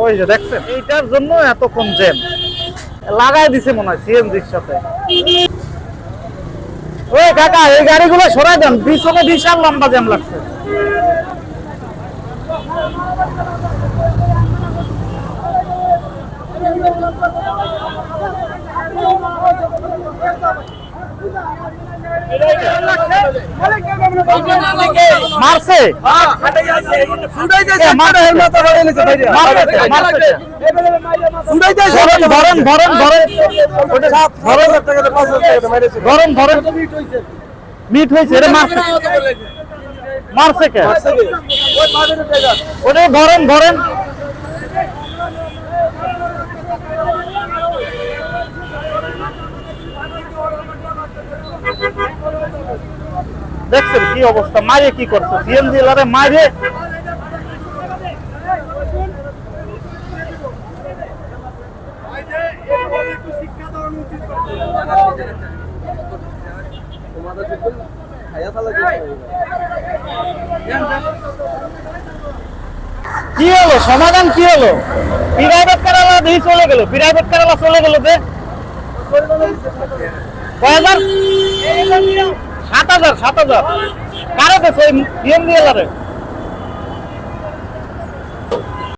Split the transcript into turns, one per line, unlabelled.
ওই যে দেখছেন, এইটার জন্য এতক্ষণ জ্যাম লাগাই দিছে মনে হয় সিএনজির সাথে। ওই কাকা, এই গাড়িগুলো সরাই দেন, পিছনে বিশাল লম্বা জ্যাম লাগছে। মারছে। ধরেন ধরেন ধরেন ধরেন। ধরেন মিট হয়েছে, এটা মারছে। মারছে কে? ওটা ধরেন ধরেন। দেখছেন কি অবস্থা? মারে কি করছে? সিএনজি লারে মারে। কি হলো? সমাধান কি হলো? প্রাইভেট কারালা দিয়ে চলে গেল। প্রাইভেট কারালা চলে গেল যে। কয় সাত হাজার সাত হাজার। কারাতে সেই? বিএম দিয়ে